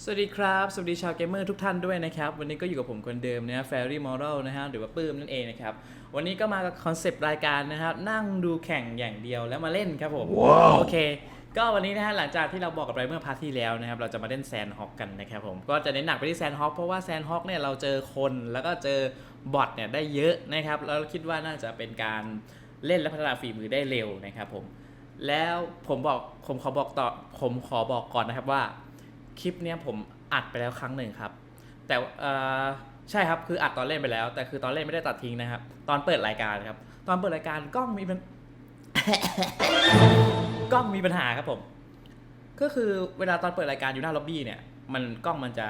สวัสดีครับ สวัสดีชาวเกมเมอร์ทุกท่านด้วยนะครับ วันนี้ก็อยู่กับผมคนเดิมนะฮะ Fairy Moral นะฮะหรือว่าปื้มนั่นเองนะครับ วันนี้ก็มากับคอนเซปต์รายการนะครับนั่งดูแข่งอย่างเดียวแล้วมาเล่นครับผมโอเค ก็วันนี้นะฮะหลังจากที่เราบอกกันไปเมื่อพาร์ทที่แล้วนะครับ เราจะมาเล่นแซนฮอ k กันนะครับผม ก็จะเน้นหนักไปที่แซนฮอ k เพราะว่าแซนฮอ k เนี่ยเราเจอคนแล้วก็เจอบอทเนี่ยได้เยอะนะครับแล้วคิดว่าน่าจะเป็นการเล่นและพัฒนาฝีมือได้เร็วนะครับผม แล้วผมบอกผมขอบอกต่อผมขอบอกก่อนนะครับว่า คลิปเนี้ยผมอัดไปแล้วครั้งหนึ่งครับ แต่เอ่อใช่ครับคืออัดตอนเล่นไปแล้ว แต่คือตอนเล่นไม่ได้ตัดทิ้งนะครับ ตอนเปิดรายการครับ ตอนเปิดรายการกล้องมีปัญ กล้องมีปัญหาครับผม ก็คือเวลาตอนเปิดรายการอยู่หน้าล็อบบี้เนี่ย มันกล้องมันจะ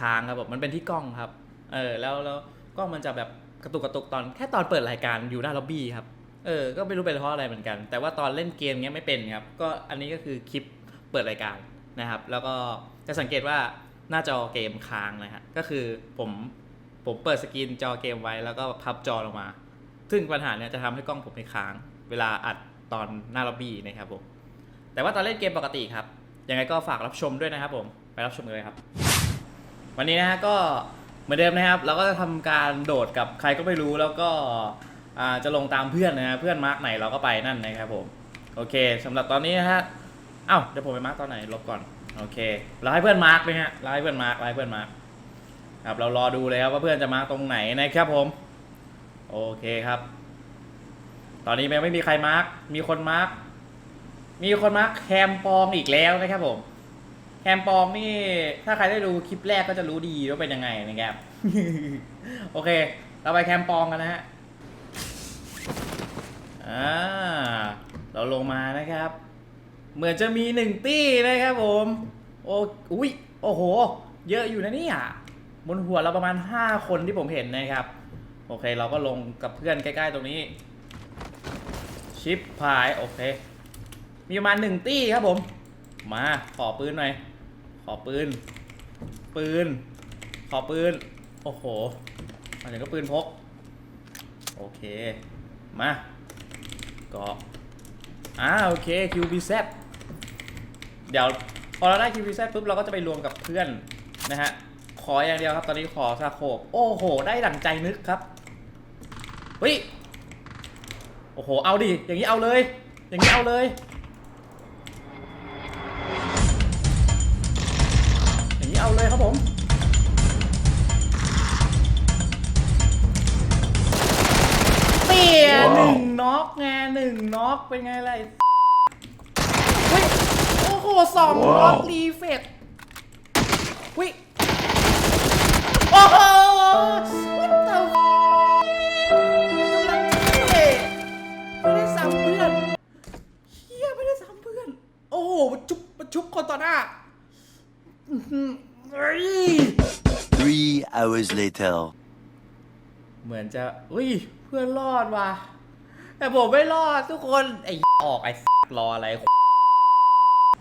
ค้างครับผมมันเป็นที่กล้องครับ เออแล้วแล้วกล้องมันจะแบบกระตุกกระตุกตอนแค่ตอนเปิดรายการอยู่หน้าล็อบบี้ครับ เออ ก็ไม่รู้เป็นเพราะอะไรเหมือนกัน แต่ว่าตอนเล่นเกมเนี้ยไม่เป็นครับ ก็อันนี้ก็คือคลิปเปิดรายการ นะครับ แล้วก็จะสังเกตว่าหน้าจอเกมค้างนะฮะก็คือผมผมเปิดสกรีนจอเกมไว้แล้วก็พับจอลงมา ซึ่งปัญหาเนี้ยจะทำให้กล้องผมไม่ค้าง เวลาอัดตอนหน้าล็อบบี้นะครับผม แต่ว่าตอนเล่นเกมปกติครับ ยังไงก็ฝากรับชมด้วยนะครับผม ไปรับชมกันเลยครับ วันนี้นะฮะก็เหมือนเดิมนะครับ เราก็จะทำการโดดกับใครก็ไม่รู้แล้วก็อ่าจะลงตามเพื่อนนะฮะเพื่อนมาร์กไหนเราก็ไปนั่นนะครับผม โอเคสำหรับตอนนี้นะฮะ อ้าเดี๋ยวผมไปมาร์กตอนไหนลบก่อน โอเคเราให้เพื่อนมาร์กเลยฮะเราให้เพื่อนมาร์กเราให้เพื่อนมาร์กครับเรารอดูเลยครับว่าเพื่อนจะมาร์กตรงไหนนะครับผม โอเคครับ ตอนนี้ยังไม่มีใครมาร์กมีคนมาร์กมีคนมาร์คแคมปองอีกแล้วนะครับผมแคมปองนี่ถ้าใครได้ดูคลิปแรกก็จะรู้ดีว่าเป็นยังไงนะครับ โอเค เราไปแคมปองกันนะฮะอ่าเราลงมานะครับ เหมือนจะมีหนึ่งตี้นะครับผม โอ้อุ้ยโอ้โห เยอะอยู่นะเนี่ยบนหัวเราประมาณ 5 คนที่ผมเห็นนะครับ โอเคเราก็ลงกับเพื่อนใกล้ๆตรงนี้ ชิปพาย โอเค มีประมาณหนึ่งตี้ครับผม มาขอปืนหน่อย ขอปืน ปืน ขอปืน โอ้โหมาถึงก็ปืนพก โอเค มาก็อ่าโอเค QBZ เดี๋ยวพอเราได้ QBZ ปุ๊บเราก็จะไปรวมกับเพื่อนนะฮะ ขออย่างเดียวครับ ตอนนี้ขอซาโคบโอ้โห ได้ดั่งใจนึกครับเฮ้ยโอ้โห เอาดิ อย่างนี้เอาเลย อย่างนี้เอาเลย อย่างนี้เอาเลยครับผมเปียหนึ่งน็อกไงหนึ่งน็อกเป็นไงล่ะไรเฮ้ย โอ้โหสองน็อกรีเฟกเฮ้ยโอ้โห what the f- กำลังเท่ไม่ได้ซ้ำเพื่อนเฮียไม่ได้ซ้ำเพื่อน โอ้โหมันจุบมันชุบคนต่อหน้าอื้อหือเฮ้ย Three hours later. เหมือนจะ อุ้ย เพื่อนรอดว่ะ แต่ผมไม่รอดทุกคน ไอ้ ออกไอ้ รออะไร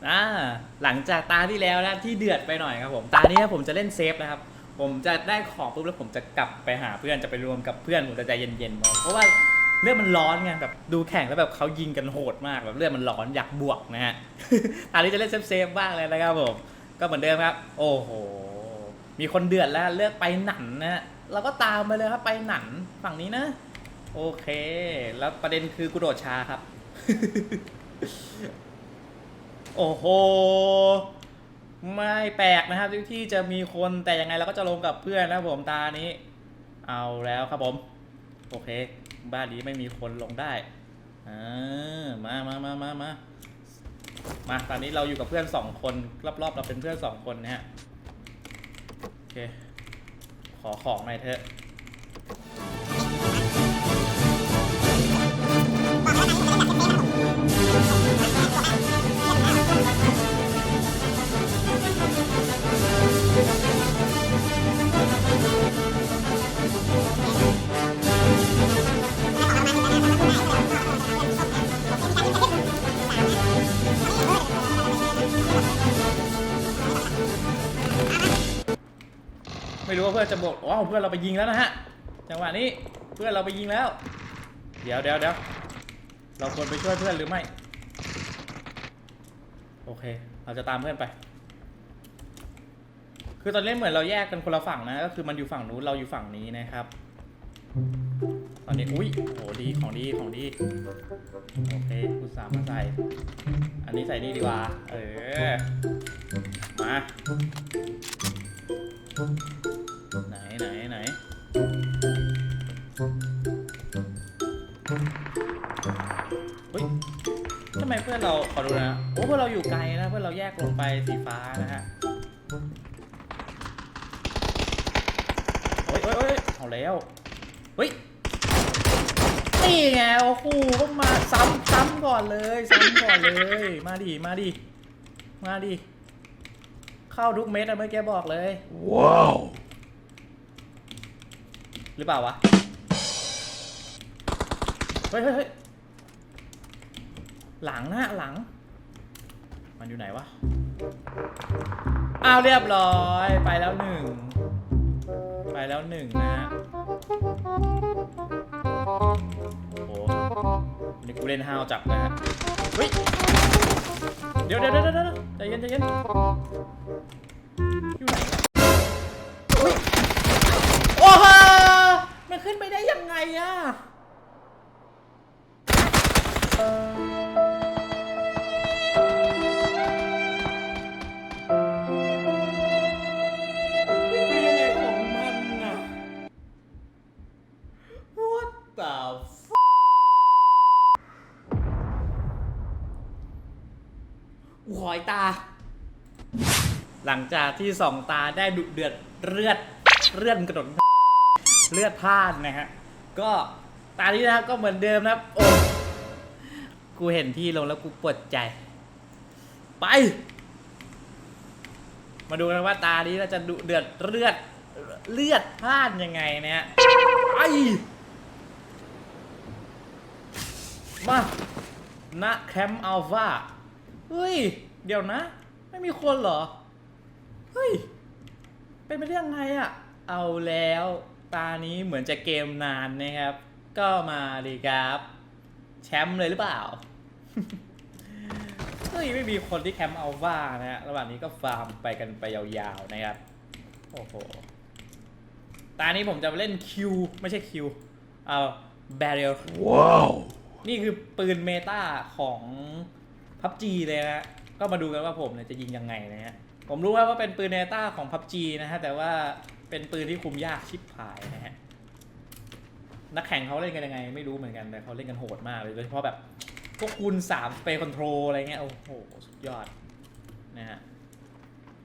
อ่าหลังจากตาที่แล้วนะที่เดือดไปหน่อยครับผม ตานี้ผมจะเล่นเซฟนะครับ ผมจะได้ของปุ๊บแล้วผมจะกลับไปหาเพื่อนจะไปรวมกับเพื่อนผมจะใจเย็นๆเพราะว่าเลือดมันร้อนไงแบบดูแข่งแล้วแบบเขายิงกันโหดมากแบบเลือดมันร้อนอยากบวกนะฮะตานี้จะเล่นเซฟๆบ้างเลยนะครับผม ก็เหมือนเดิมครับ โอ้โห มีคนเดือดแล้วเลือกไปหนันนะฮะเราก็ตามไปเลยครับไปหนันฝั่งนี้นะ โอเค แล้วประเด็นคือกูโดดช้าครับ โอ้โห ไม่แปลกนะครับที่จะมีคนแต่ยังไงเราก็จะลงกับเพื่อนนะผมตานี้ เอาแล้วครับผม โอเค บ้านนี้ไม่มีคนลงได้อ่ามามามามามามาตอนนี้เราอยู่กับเพื่อนสองคนรอบๆเราเป็นเพื่อนสองคนนะฮะโอเค ขอของหน่อยเถอะ ไม่รู้ว่าเพื่อนจะบอกว้าวเพื่อนเราไปยิงแล้วนะฮะ จังหวะนี้เพื่อนเราไปยิงแล้ว เดี๋ยวเดี๋ยวเดี๋ยวเราควรไปช่วยเพื่อนหรือไม่ โอเค เราจะตามเพื่อนไป คือตอนนี้เหมือนเราแยกกันคนละฝั่งนะ ก็คือมันอยู่ฝั่งนู้นเราอยู่ฝั่งนี้นะครับ ตอนนี้อุ้ยโอ้โหดีของดีของดี โอเคคุณสามมาใส่ อันนี้ใส่นี่ดีกว่า เออ มา ไหนไหนไหนเฮ้ยทำไมเพื่อนเราขอดูนะ โอ้เพื่อนเราอยู่ไกลนะ เพื่อนเราแยกลงไปสีฟ้านะฮะเฮ้ยเฮ้ยเฮ้ยเอาแล้ว เฮ้ย นี่ไง โอ้โหก็มาซ้ำซ้ำก่อนเลย ซ้ำก่อนเลย มาดิ มาดิ มาดิ เข้าทุกเม็ดอะเมื่อกี้บอกเลย Wow. หรือเปล่าวะ เฮ้ยเฮ้ยเฮ้ยหลังนะหลัง มันอยู่ไหนวะ อ้าวเรียบร้อยไปแล้วหนึ่ง ไปแล้วหนึ่งนะฮะโอ้โหวันนี้กูเล่นฮาวจับนะฮะเฮ้ยเดี๋ยวเดี๋ยวเดี๋ยวเดี๋ยวใจเย็นใจเย็นอยู่ไหนอุ้ยโอ้โหมันขึ้นไปได้ยังไงอะ หอยตา หลังจากที่สองตาได้ดุเดือดเลือดเลื่อนกระโดดเลือดพลาดนะฮะ ก็ตานี้นะครับก็เหมือนเดิมนะครับ โอ้กูเห็นที่ลงแล้วกูปวดใจ ไป มาดูกันว่าตานี้เราจะดุเดือดเลือดเลือดพลาดยังไงนะฮะไปมาณแคมป์อัลฟา เฮ้ย เดี๋ยวนะ ไม่มีคนเหรอ เฮ้ย เป็นไปได้ยังไงอะเอาแล้วตานี้เหมือนจะเกมนานนะครับ ก็มาดีครับ แชมป์เลยหรือเปล่า เฮ้ย ไม่มีคนที่แคมป์อัลฟานะฮะระหว่างนี้ก็ฟาร์มไปกันไปยาวๆนะครับ โอ้โห ตานี้ผมจะเล่นคิวไม่ใช่คิว เอาแบเรีย Wow. นี่คือปืนเมตาของ พับจีเลยนะก็มาดูกันว่าผมเนี่ยจะยิงยังไงนะฮะผมรู้ว่าว่าเป็นปืนเมตาของพับจีนะฮะแต่ว่าเป็นปืนที่คุมยากชิบหายนะฮะนักแข่งเขาเล่นกันยังไง ไม่รู้เหมือนกันแต่เขาเล่นกันโหดมากเลยโดยเฉพาะแบบพวกคูณสามสเปย์คอนโทรลอะไรเงี้ยโอ้โหสุดยอดนะฮะ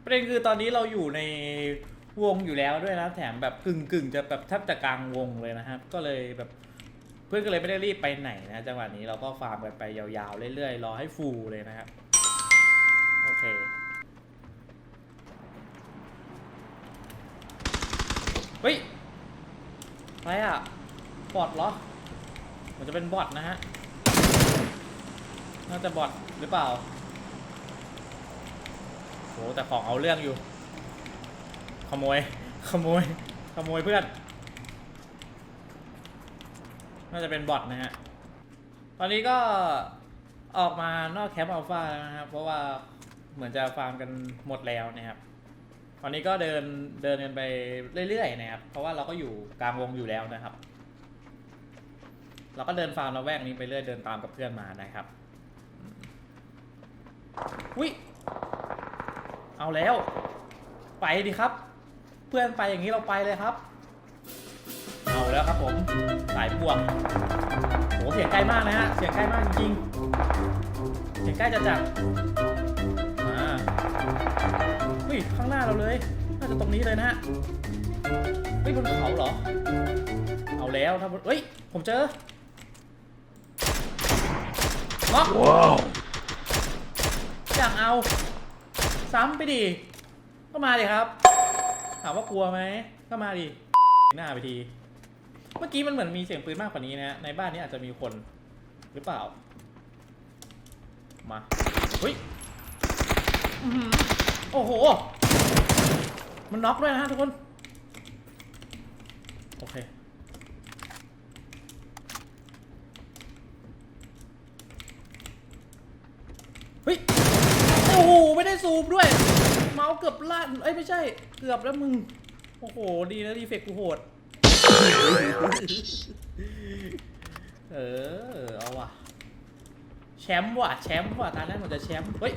ประเด็นคือตอนนี้เราอยู่ในวงอยู่แล้วด้วยนะแถมแบบกึ่งกึ่งๆจะแบบแทบจะกลางวงเลยนะครับก็เลยแบบ เพื่อนก็เลยไม่ได้รีบไปไหนนะจังหวะนี้เราก็ฟาร์มกันไปยาวๆเรื่อยๆรอให้ฟูลเลยนะครับโอเคเฮ้ยอะไรอะบอทเหรอมันจะเป็นบอทนะฮะน่าจะบอทหรือเปล่าโหแต่ของเอาเรื่องอยู่ ขโมย ขโมย ขโมยเพื่อน น่าจะเป็นบอทนะฮะ ตอนนี้ก็ออกมานอกแคมป์อัลฟาแล้วนะครับ เพราะว่าเหมือนจะฟาร์มกันหมดแล้วนะครับ ตอนนี้ก็เดินเดินกันไปเรื่อยๆนะครับ เพราะว่าเราก็อยู่กลางวงอยู่แล้วนะครับ เราก็เดินฟาร์มเราแวกนี้ไปเรื่อยเดินตามกับเพื่อนมานะครับอุ้ยเอาแล้ว ไปดิครับ เพื่อนไปอย่างนี้เราไปเลยครับ แล้วครับผมสายบวกโหเสียงใกล้มากนะฮะเสียงใกล้มากจริงๆเสียงใกล้จะจัดมาเฮ้ยข้างหน้าเราเลยน่าจะตรงนี้เลยนะฮะเฮ้ยบนเขาเหรอ เอาแล้วถ้าบนเฮ้ยผมเจอน็อก Wow. อยากเอาซ้ำไปดิก็มาดิครับ ถามว่ากลัวไหมก็มาดิหน้าไปที เมื่อกี้มันเหมือนมีเสียงปืนมากกว่านี้นะในบ้านนี้อาจจะมีคนหรือเปล่า มาเฮ้ยโอ้โห มันน็อกด้วยนะฮะทุกคน โอเค เฮ้ย โอ้โห ไม่ได้ซูมด้วย เมาส์เกือบลั่นเอ้ย ไม่ใช่ เกือบแล้วมึง โอ้โห ดีนะดีเฟกกูโหด เออ เอาว่ะ แชมป์ว่ะ แชมป์ว่ะ ตานั้นมันจะแชมป์ เฮ้ย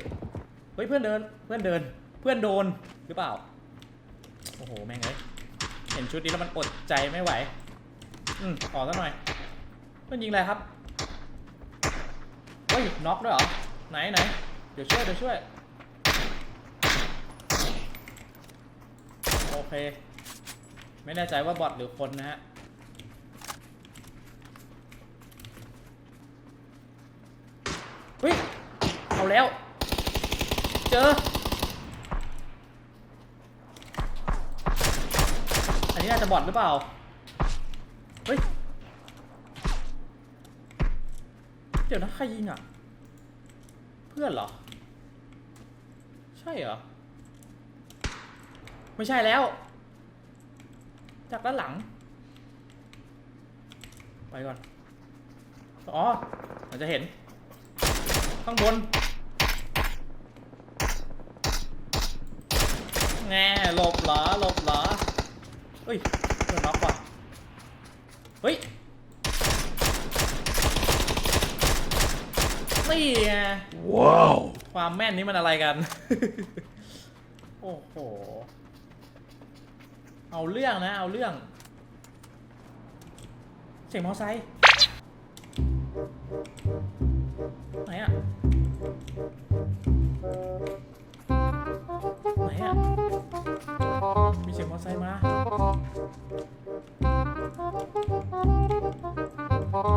เฮ้ย เพื่อนเดิน เพื่อนเดิน เพื่อนโดน หรือเปล่า โอ้โห แม่งเอ้ยเห็นชุดนี้แล้วมันอดใจไม่ไหว อืมขอสักหน่อย เพื่อนยิงอะไรครับ เฮ้ย น็อกด้วยเหรอ ไหนไหน เดี๋ยวช่วย เดี๋ยวช่วย โอเค ไม่แน่ใจว่าบอทหรือคนนะฮะเฮ้ยเอาแล้ว เจอ อันนี้น่าจะบอทหรือเปล่า เฮ้ย เดี๋ยวนะใครยิงอะ เพื่อนเหรอ ใช่เหรอ ไม่ใช่แล้ว จากด้านหลัง ไปก่อน อ๋อมันจะเห็น ข้างบนแง่หลบเหรอหลบเหรอเฮ้ยเพื่อนน็อกว่ะเฮ้ยนี่ไง Wow. ความแม่นนี้มันอะไรกัน โอ้โห เอาเรื่องนะ เอาเรื่อง เสียงมอไซค์ไหนอะไหนอะมีเสียงมอไซค์มา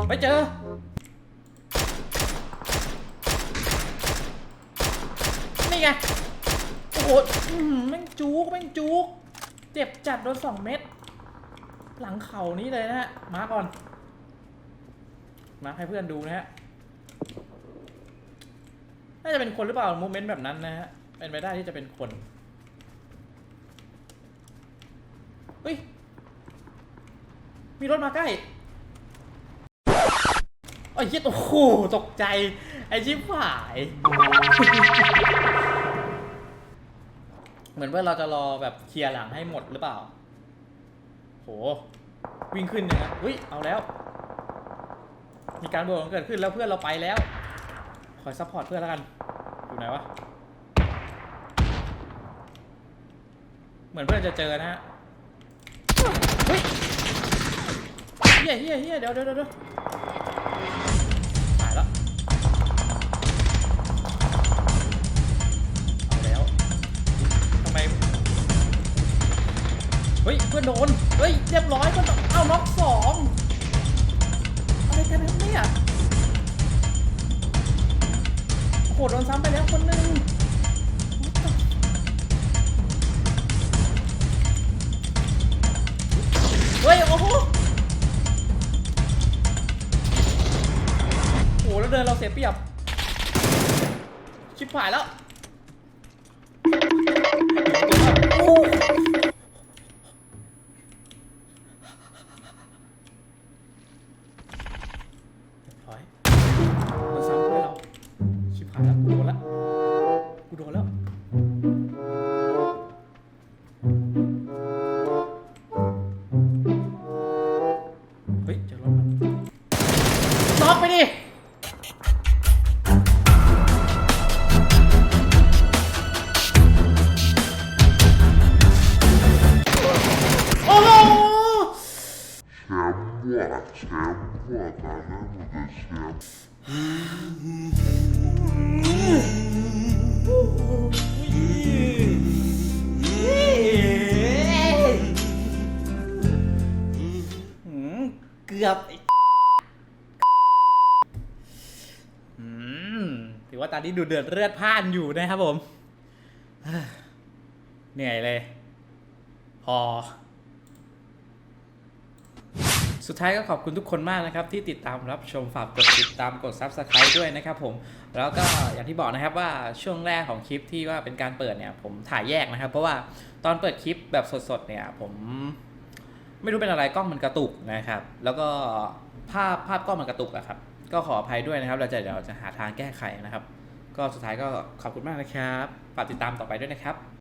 ไปเจอนี่ไงโอ้โหแม่งจุกแม่งจุก เจ็บจัดโดนสองเม็ด หลังเข่านี้เลยนะฮะ มาก่อน มาให้เพื่อนดูนะฮะ น่าจะเป็นคนหรือเปล่าโมเมนต์แบบนั้นนะฮะ เป็นไปได้ที่จะเป็นคนเฮ้ย มีรถมาใกล้ไอ้ยเหี้ยโอ้โหตกใจ ไอ้ชิบหาย เหมือนว่าเราจะรอแบบเคลียร์หลังให้หมดหรือเปล่า โห วิ่งขึ้นเนี่ยนะอุ้ย เอาแล้ว มีการโบกเกิดขึ้นแล้วเพื่อนเราไปแล้ว คอยซัพพอร์ตเพื่อนแล้วกัน อยู่ไหนวะ เหมือนเพื่อนจะเจอนะฮะเฮ้ยเฮียเฮียเฮียเดี๋ยวเดี๋ยวเดี๋ยว เฮ้ยเพื่อนโดน เฮ้ยเรียบร้อยเพื่อนเอาน็อกสองอะไรกันครับเนี่ยโอ้โหโดนซ้ำไปแล้วคนหนึ่งเฮ้ยโอ้โหโอ้โหแล้วเดินเราเสียเปรียบ ชิบหายแล้วโอ้ กือบถือว่าตอนนี้ดูเดือดเลือดพ่านอยู่นะครับผม เหนื่อยเลย พอ สุดท้ายก็ขอบคุณทุกคนมากนะครับ ที่ติดตามรับชมฝากกดติดตามกด Subscribe ด้วยนะครับผม แล้วก็อย่างที่บอกนะครับว่าช่วงแรกของคลิปที่ว่าเป็นการเปิดเนี่ย ผมถ่ายแยกนะครับ เพราะว่าตอนเปิดคลิปแบบสดๆเนี่ย ผม ไม่รู้เป็นอะไรกล้องมันกระตุกนะครับ แล้วก็ภาพภาพกล้องมันกระตุกอะครับ ก็ขออภัยด้วยนะครับ เราจะเดี๋ยวจะหาทางแก้ไขนะครับ ก็สุดท้ายก็ขอบคุณมากนะครับ ฝากติดตามต่อไปด้วยนะครับ